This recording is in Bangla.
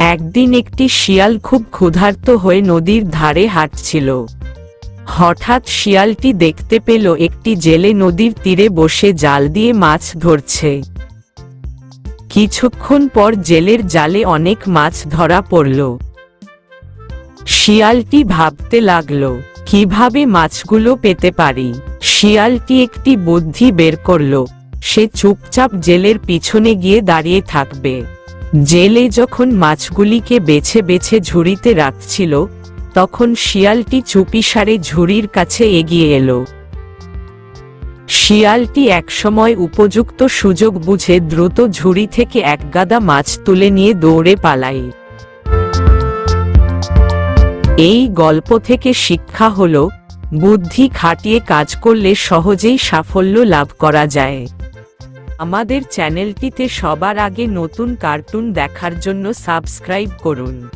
একদিন একটি শিয়াল খুব ক্ষুধার্ত হয়ে নদীর ধারে হাঁটছিল। হঠাৎ শিয়ালটি দেখতে পেল একটি জেলে নদীর তীরে বসে জাল দিয়ে মাছ ধরছে। কিছুক্ষণ পর জেলের জালে অনেক মাছ ধরা পড়ল। শিয়ালটি ভাবতে লাগল কীভাবে মাছগুলো পেতে পারি? শিয়ালটি একটি বুদ্ধি বের করল। সে চুপচাপ জেলের পিছনে গিয়ে দাঁড়িয়ে থাকবে। জেলে যখন মাছগুলিকে বেছে বেছে ঝুড়িতে রাখছিল, তখন শিয়ালটি চুপিসারে ঝুড়ির কাছে এগিয়ে এলো। শিয়ালটি একসময় উপযুক্ত সুযোগ বুঝে দ্রুত ঝুড়ি থেকে এক গাদা মাছ তুলে নিয়ে দৌড়ে পালায়। এই গল্প থেকে শিক্ষা হল, বুদ্ধি খাটিয়ে কাজ করলে সহজেই সাফল্য লাভ করা যায়। আমাদের চ্যানেলটিতে সবার আগে নতুন কার্টুন দেখার জন্য সাবস্ক্রাইব করুন।